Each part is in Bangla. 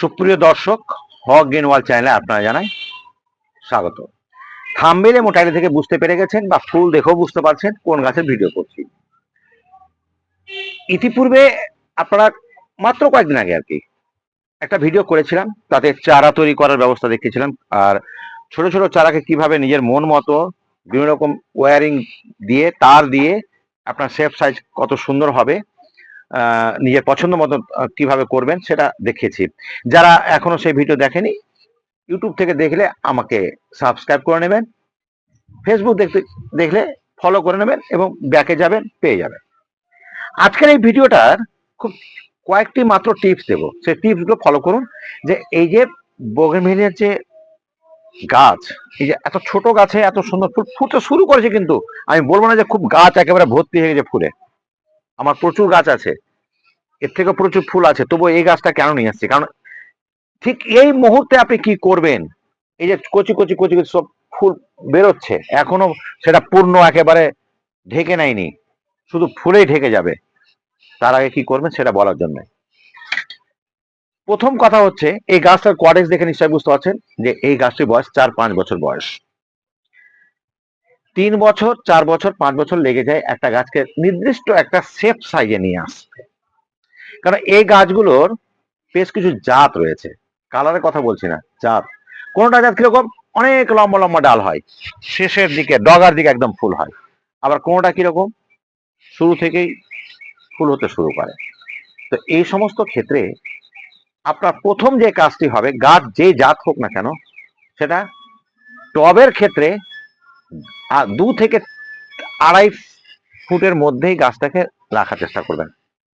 সুপ্রিয় দর্শক, হক গেনওয়াল চ্যানেলে আপনারা জানাই স্বাগত। থাম্বেলে মোটাইলে থেকে বুঝতে পেরে গেছেন বা ফুল দেখেও বুঝতে পারছেন কোন গাছের ভিডিও করছি। ইতিপূর্বে আপনারা মাত্র কয়েকদিন আগে আর কি একটা ভিডিও করেছিলাম, তাতে চারা তৈরি করার ব্যবস্থা দেখেছিলাম, আর ছোট ছোট চারাকে কীভাবে নিজের মন মতো বিভিন্ন রকম ওয়ারিং দিয়ে, তার দিয়ে আপনার সেফ সাইজ কত সুন্দর হবে নিজের পছন্দ মতো কীভাবে করবেন সেটা দেখিয়েছি। যারা এখনও সেই ভিডিও দেখেনি ইউটিউব থেকে দেখলে আমাকে সাবস্ক্রাইব করে নেবেন ফেসবুক দেখতে, দেখলে ফলো করে নেবেন এবং ব্যাকে যাবেন, পেয়ে যাবেন। আজকের এই ভিডিওটার খুব কয়েকটি মাত্র টিপস দেবো। সেই টিপসগুলো ফলো করুন, যে এই যে বোগেনভেলিয়ার যে গাছ, এই যে এত ছোট গাছে এত সুন্দর ফুল ফুটতে শুরু করেছে কিন্তু, আমি বলব না যে খুব গাছ একেবারে ভর্তি হয়ে গেছে ফুলে। আমার প্রচুর গাছ আছে। এর থেকে প্রচুর ফুল আছে। তবু এই গাছটা কেন নিয়ে আসছি? কারণ ঠিক এই মুহূর্তে আপনি কি করবেন? এই যে কচি কচি কচি কচি সব ফুল বেরোচ্ছে। এখনও সেটা পূর্ণ একেবারে ঢেকে নেয়নি। শুধু ফুলেই ঢেকে যাবে। তার আগে কি করবেন সেটা বলার জন্য। প্রথম কথা হচ্ছে, এই গাছটার কোয়াডেক্স দেখে নিশ্চয়ই বুঝতে পারছেন যে এই গাছটির বয়স চার, পাঁচ বছর বয়স। তিন বছর, চার বছর, পাঁচ বছর লেগে যায় একটা গাছকে। নির্দিষ্ট একটা শেপ সাইজে নিয়ে আসতে। কারণ এই গাছগুলোর বেশ কিছু জাত রয়েছে। কালারের কথা বলছি না, জাত। কোনটা জাত কীরকম? অনেক লম্বা লম্বা ডাল হয়। শেষের দিকে, ডগার দিকে একদম ফুল হয়। আবার কোনটা কীরকম? শুরু থেকেই ফুল হতে শুরু করে। তো এই সমস্ত ক্ষেত্রে আপনার প্রথম যে কাজটি হবে, গাছ যে জাত হোক না কেন, সেটা টবের ক্ষেত্রে দু থেকে আড়াই ফুটের মধ্যেই গাছটাকে রাখার চেষ্টা করবেন।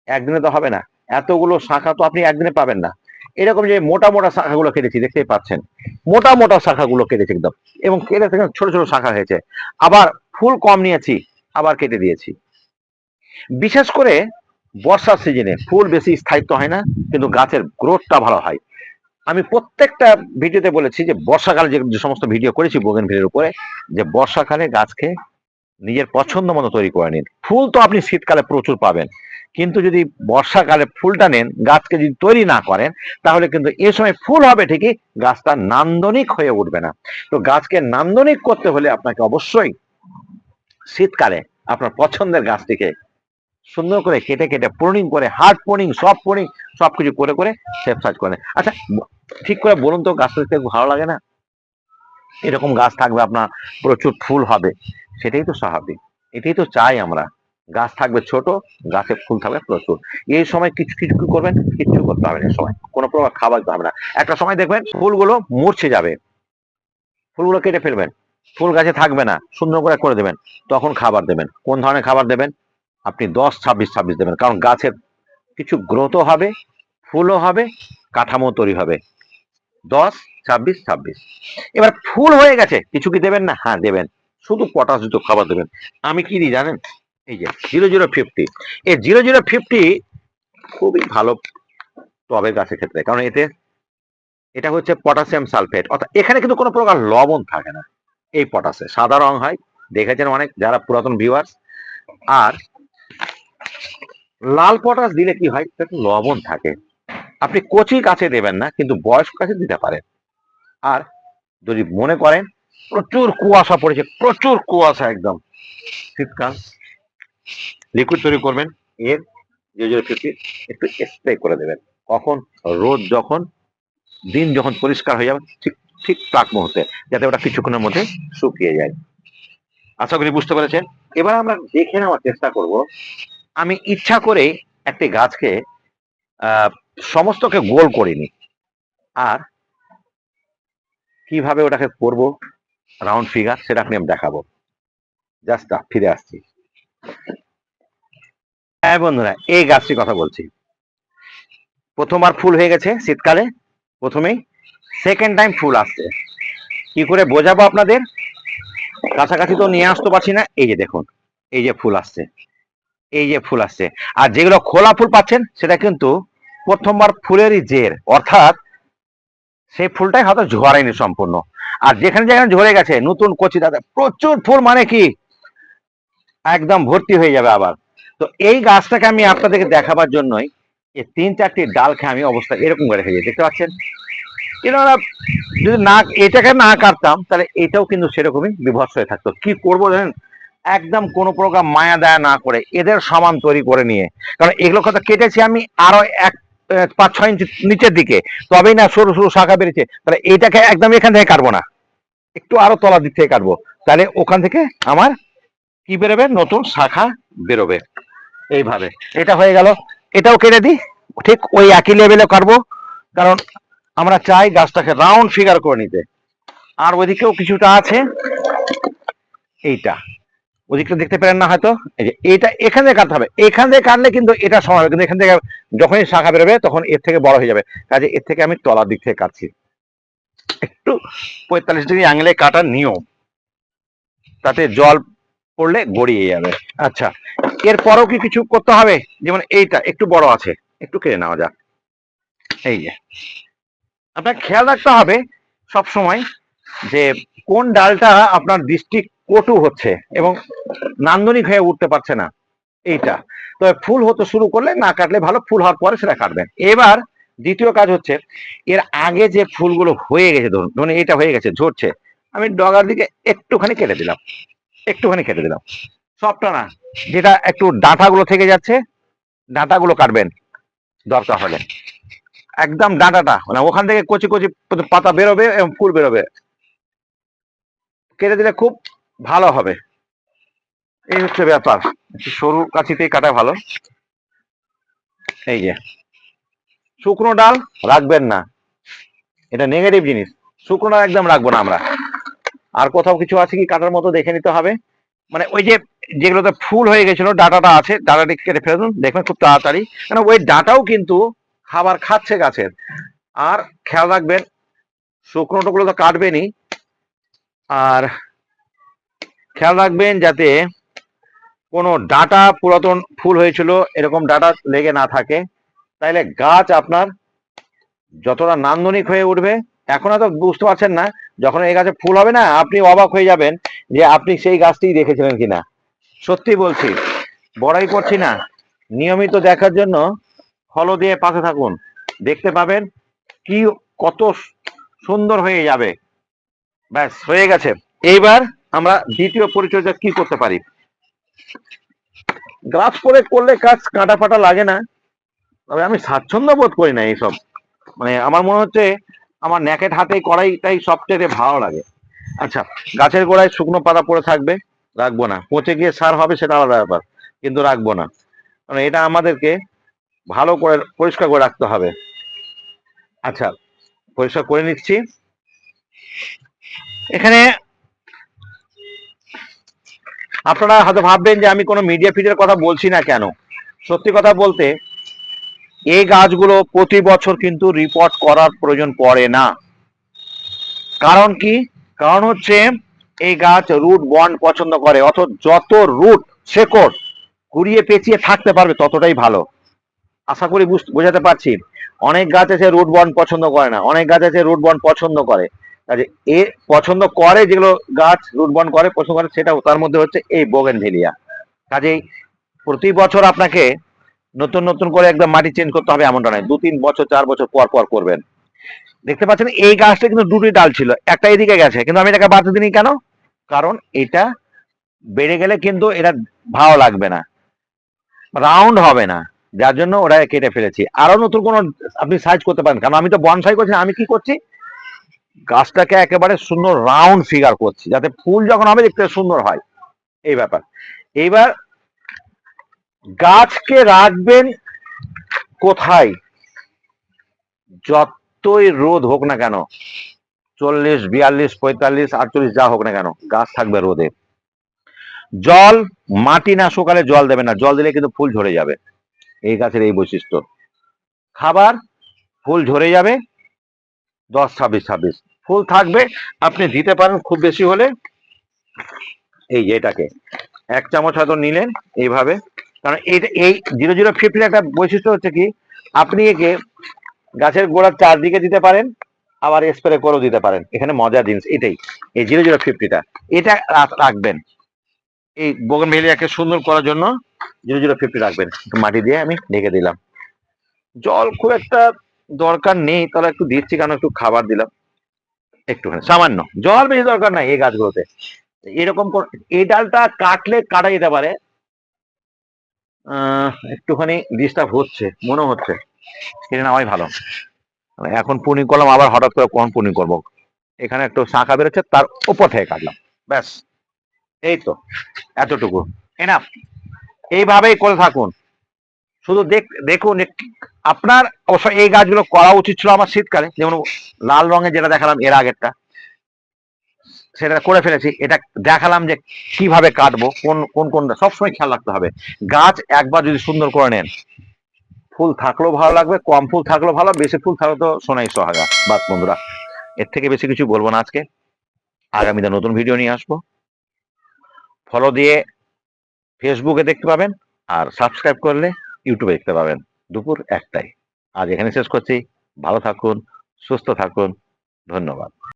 একদিনে তো হবে না। এতগুলো শাখা তো আপনি একদিনে পাবেন না। এরকম যে মোটা মোটা শাখাগুলো কেটেছি, দেখতেই পাচ্ছেন। মোটা মোটা শাখাগুলো কেটেছি একদম। এবং কেটে থেকে ছোট ছোট শাখা হয়েছে। আবার ফুল কম নিয়েছি, আবার কেটে দিয়েছি। বিশেষ করে বর্ষার সিজনে ফুল বেশি স্থায়িত্ব হয় না, কিন্তু গাছের গ্রোথটা ভালো হয়। আমি প্রত্যেকটা ভিডিওতে বলেছি যে বর্ষাকালে যে সমস্ত ভিডিও করেছি বোগেন ভিলের উপরে, যে বর্ষাকালে গাছকে নিজের পছন্দ মতো তৈরি করে নিন। ফুল তো আপনি শীতকালে প্রচুর পাবেন। কিন্তু যদি বর্ষাকালে ফুলটা নেন, গাছকে যদি তৈরি না করেন, তাহলে কিন্তু এ সময় ফুল হবে ঠিকই, গাছটা নান্দনিক হয়ে উঠবে না। তো গাছকে নান্দনিক করতে হলে আপনাকে অবশ্যই শীতকালে আপনার পছন্দের গাছটিকে সুন্দর করে কেটে কেটে প্রুনিং করে হার্ড প্রুনিং সব প্রুনিং সবকিছু করে করে শেপ সাজ করে আচ্ছা ঠিক করে বলুন তো, গাছটা দেখতে ভালো লাগে না? এরকম গাছ থাকবে আপনার, প্রচুর ফুল হবে, সেটাই তো স্বাভাবিক। এটাই তো চাই আমরা। গাছ থাকবে ছোট, গাছে ফুল থাকবে প্রচুর। এই সময় কিছু কিছু করবেন? কিচ্ছু করতে হবে না সময়। কোনো প্রকার খাবার হবে না। একটা সময় দেখবেন, ফুলগুলো মরছে যাবে। ফুলগুলো কেটে ফেলবেন। ফুল গাছে থাকবে না। সুন্দর করে করে দেবেন। তখন খাবার দেবেন। কোন ধরনের খাবার দেবেন? আপনি দশ, ছাব্বিশ ছাব্বিশ দেবেন। কারণ গাছের কিছু গ্রোথও হবে, ফুলও হবে, কাঠামো তৈরি হবে। দশ, ছাব্বিশ ছাব্বিশ। এবার ফুল হয়ে গেছে, কিছু কি দেবেন না? হ্যাঁ দেবেন। শুধু পটাশ যুক্ত খাবার দেবেন। আমি কি দিই জানেন? এই যে জিরো জিরো ফিফটি। এই জিরো জিরো ফিফটি খুবই ভালো টবের গাছের ক্ষেত্রে, কারণ এতে এটা হচ্ছে পটাশিয়াম সালফেট। অর্থাৎ এখানে কিন্তু কোনো প্রকার লবণ থাকে না, এই পটাশে। সাদা রং হয়, দেখেছেন অনেক যারা পুরাতন ভিউয়ার্স আর লাল পটাশ দিলে কি হয়? একটু লবণ থাকে। আপনি কচি কাছে দেবেন না, কিন্তু বয়স্ক কাছে দিতে পারেন। আর যদি মনে করেন, প্রচুর কুয়াশা পড়েছে, প্রচুর কুয়াশা একদম। শীতকাল। লিকুইড তৈরি করবেন, এর একটু স্প্রে করে দেবেন। কখন? রোদ যখন, দিন যখন পরিষ্কার হয়ে যাবে, ঠিক ঠিক প্রাক মুহূর্তে, যাতে ওটা কিছুক্ষণের মধ্যে শুকিয়ে যায়। আশা করি বুঝতে পেরেছেন। এবার আমরা দেখে নেওয়ার চেষ্টা করব আমি ইচ্ছা করে একটি গাছকে সমস্তকে গোল করিনি। আর কীভাবে ওটাকে করব? রাউন্ড ফিগার, সেটা আমি দেখাবো। জাস্ট ফিরে আসছি। হ্যাঁ বন্ধুরা, এই গাছটির কথা বলছি। প্রথমবার ফুল হয়ে গেছে শীতকালে, প্রথমেই। সেকেন্ড টাইম ফুল আসছে। কি করে বোঝাবো আপনাদের? কাছাকাছি তো নিয়ে আসতে পারছি না। এই যে দেখুন, এই যে ফুল আসছে। এই যে ফুল আসছে। আর যেগুলো খোলা ফুল পাচ্ছেন, সেটা কিন্তু প্রথমবার ফুলেরই জের। অর্থাৎ সেই ফুলটাই হয়তো ঝরেনি সম্পূর্ণ। আর যেখানে যেখানে ঝরে গেছে, নতুন কচি দাদা প্রচুর ফুল মানে কি? একদম ভর্তি হয়ে যাবে আবার। তো এই গাছটাকে আমি আপনাদেরকে দেখাবার জন্যই এই তিন চারটি ডাল খেয়ে আমি অবস্থা এরকম করে রেখে দেখতে পাচ্ছেন? এনারা যদি না, এটাকে না কাটতাম, তাহলে এটাও কিন্তু সেরকমই বিভৎস হয়ে থাকতো। কি করব জানেন? একদম কোনো প্রকার মায়া দায়া না করে এদের সামান তৈরি করে নিয়ে। কারণ এগুলো কথা কেটেছি আমি আরও এক পাঁচ, ছয় ইঞ্চি নিচের দিকে। তবেই না সরু সরু শাখা বেরিয়েছে তাহলে এটাকে একদম এখান থেকে কাটবো না। একটু আরও তলার দিক থেকে কাটবো। তাহলে ওখান থেকে আমার কি বেরোবে? নতুন শাখা বেরোবে। এইভাবে। এটা হয়ে গেল। এটাও কেটে দিই। ঠিক ওই একই লেভেলে কাটবো। কারণ আমরা চাই গাছটাকে রাউন্ড ফিগার করে নিতে। আর ওইদিকেও কিছুটা আছে। এইটা। ওদিকটা দেখতে পেলেন না হয়তো। এই যে এটা এখান কাটতে হবে। এখান থেকে কাটলে কিন্তু এটা সমান হবে। কিন্তু এখান থেকে যখনই শাখা বেরোবে, তখন এর থেকে বড় হয়ে যাবে। কাজে এর থেকে আমি তলার দিক থেকে কাটছি। একটু পঁয়তাল্লিশ ডিগ্রি অ্যাঙ্গেলে কাটার নিয়ম। তাতে জল পড়লে গড়িয়ে যাবে। আচ্ছা এরপরও কি কিছু করতে হবে? যেমন এইটা, একটু বড় আছে। একটু কেটে নেওয়া যাক। এই যে। আপনার খেয়াল রাখতে হবে সব সময় যে কোন ডালটা আপনার দৃষ্টি কটু হচ্ছে এবং নান্দনিক হয়ে উঠতে পারছে না এইটা। তবে ফুল হতে শুরু করলে না কাটলে ভালো ফুল হওয়ার পরে সেটা কাটবেন। এবার দ্বিতীয় কাজ হচ্ছে, এর আগে যে ফুলগুলো হয়ে গেছে ধরুন ধরুন এইটা হয়ে গেছে, ঝরছে, আমি ডগার দিকে একটুখানি কেটে দিলাম, একটুখানি কেটে দিলাম। সবটা না, যেটা একটু ডাঁটাগুলো থেকে যাচ্ছে, ডাঁটাগুলো কাটবেন দরকার হলে। একদম ডাঁটাটা মানে ওখান থেকে কচি কচি পাতা বেরোবে এবং ফুল বেরোবে। কেটে দিলে খুব ভালো হবে। এই হচ্ছে ব্যাপার। সরু কাছিতেই কাটা ভালো। এই যে। শুকনো ডাল রাখবেন না। এটা নেগেটিভ জিনিস। শুকনো ডাল একদম রাখব না আমরা। আর কোথাও কিছু আছে কি কাটার মতো দেখে নিতে হবে? মানে ওই যে যেগুলোতে ফুল হয়ে গেছিল, ডাটাটা আছে, ডাটাটি কেটে ফেলে দিন। দেখবেন খুব তাড়াতাড়ি। কারণ ওই ডাটাও কিন্তু খাবার খাচ্ছে গাছের। আর খেয়াল রাখবেন, শুকনো টুকরো তো কাটবেনই। আর খেয়াল রাখবেন যাতে কোনো ডাটা পুরাতন ফুল হয়েছিল, এরকম ডাটা লেগে না থাকে। তাইলে গাছ আপনার যতটা নান্দনিক হয়ে উঠবে, এখন হয়তো বুঝতে পারছেন না, যখন এই গাছে ফুল হবে না, আপনি অবাক হয়ে যাবেন যে আপনি সেই গাছটি দেখেছিলেন কিনা। সত্যি বলছি, বড়াই করছি না, নিয়মিত দেখার জন্য ফলো দিয়ে পাশে থাকুন। দেখতে পাবেন কি কত সুন্দর হয়ে যাবে। ব্যাস, হয়ে গেছে। এইবার আমরা দ্বিতীয় পরিচর্যা কি করতে পারি? গ্লাভস পরে করলে কাজ কাটা ফাটা লাগে না। তবে আমি স্বাচ্ছন্দ্য বোধ করি না এইসব। মানে আমার মনে হচ্ছে আমার ন্যাকেট হাতে করাইটাই সবচেয়ে ভালো লাগে। আচ্ছা গাছের গোড়ায় শুকনো পাতা পড়ে থাকবে রাখব না। পচে গিয়ে সার হবে সেটা আলাদা ব্যাপার কিন্তু রাখব না। কারণ এটা আমাদেরকে ভালো করে পরিষ্কার করে রাখতে হবে। আচ্ছা পরিষ্কার করে নিচ্ছি। এখানে আপনারা হয়তো ভাববেন যে আমি কোনো মিডিয়া ফিডের কথা বলছি না কেন? সত্যি কথা বলতে, এই গাছগুলো প্রতি বছর কিন্তু রিপোর্ট করার প্রয়োজন পড়ে না। কারণ কি? কারণ হচ্ছে, এই গাছ রুট বন্ড পছন্দ করে অত যত রুট শেকড় কুড়িয়ে পেঁচিয়ে থাকতে পারবে ততটাই ভালো। আশা করি বুঝ- বোঝাতে পারছি। অনেক গাছ আছে রুট বন্ড পছন্দ করে না, অনেক গাছ আছে রুট বন্ড পছন্দ করে। কাজে এ পছন্দ করে যেগুলো গাছ রুট বন্ড করে পছন্দ করে সেটা তার মধ্যে হচ্ছে এই বোগেন ভেলিয়া কাজেই প্রতি বছর আপনাকে নতুন নতুন করে একদম মাটি চেঞ্জ করতে হবে এমনটা নয় দু তিন বছর, চার বছর পর পর করবেন। দেখতে পাচ্ছেন এই গাছটা কিন্তু দুটি ডাল ছিল, একটা এদিকে গেছে, কিন্তু আমি এটাকে বাড়তে দিইনি কেন? কারণ এটা বেড়ে গেলে কিন্তু এটা ভালো লাগবে না রাউন্ড হবে না, যার জন্য ওরা কেটে ফেলেছি। আরও নতুন কোনো আপনি সাইজ করতে পারেন, কারণ আমি তো বনসাই করছি, আমি কি করছি? গাছটাকে একেবারে সুন্দর রাউন্ড ফিগার করছি, যাতে ফুল যখন হবে দেখতে সুন্দর হয়। এই ব্যাপার। এইবার গাছকে রাখবেন কোথায়? যতই রোদ হোক না কেন, চল্লিশ, বিয়াল্লিশ, পঁয়তাল্লিশ, আটচল্লিশ, যা হোক না কেন, গাছ থাকবে রোদে। জল, মাটি না সকালে জল দেবে না, জল দিলে কিন্তু ফুল ঝরে যাবে। এই গাছের এই বৈশিষ্ট্য। খাবার, ফুল ঝরে যাবে, দশ, ছাব্বিশ ছাব্বিশ। ফুল থাকবে। আপনি দিতে পারেন খুব বেশি হলে। এই যে এটাকে। এক চামচ হয়তো নিলেন এইভাবে। কারণ এইটা, এই জিরো জিরো ফিফটির একটা বৈশিষ্ট্য হচ্ছে কি, আপনি একে গাছের গোড়ার চারদিকে দিতে পারেন, আবার স্প্রে করেও দিতে পারেন। এখানে মজার জিনিস এটাই, এই জিরো জিরো ফিফটিটা। এটা রাখবেন। এই বোগন ভেলিয়াকে সুন্দর করার জন্য জিরো জিরো ফিফটি রাখবেন। মাটি দিয়ে আমি ঢেকে দিলাম। জল খুব একটা দরকার নেই, তাহলে একটু দিচ্ছি কারণ একটু খাবার দিলাম। একটুখানি। সামান্য। জল বেশি দরকার নাই এই গাছগুলোতে। এরকম কোন এই ডালটা কাটলে কাটা যেতে পারে। একটুখানি ডিস্টার্ব হচ্ছে, মনে হচ্ছে। কেটে নেওয়াই ভালো। এখন পুনি করলাম, আবার হঠাৎ করে কখন পুনি করব? এখানে একটু শাঁখা বেরোচ্ছে, তার উপর থেকে কাটলাম। ব্যাস। এই তো, এতটুকু। এনাফ এইভাবেই করে থাকুন। শুধু দেখ দেখুন আপনার অবশ্য এই গাছগুলো করা উচিত ছিল আমার শীতকালে, যেমন লাল রঙের যেটা দেখালাম এর আগেরটা, সেটা করে ফেলেছি। এটা দেখালাম যে কীভাবে কাটবো, কোন কোন কোন, সবসময় খেয়াল রাখতে হবে। গাছ একবার যদি সুন্দর করে নেন, ফুল থাকলেও ভালো লাগবে, কম ফুল থাকলেও ভালো বেশি ফুল থাকলে তো সোনাই সোহাগা। বাস বন্ধুরা, এর থেকে বেশি কিছু বলব না আজকে। আগামীতে নতুন ভিডিও নিয়ে আসব। ফলো দিয়ে ফেসবুকে দেখতে পাবেন, আর সাবস্ক্রাইব করলে ইউটিউবে দেখতে পাবেন। দুপুর একটাই আজ এখানে শেষ করছি। ভালো থাকুন সুস্থ থাকুন। ধন্যবাদ।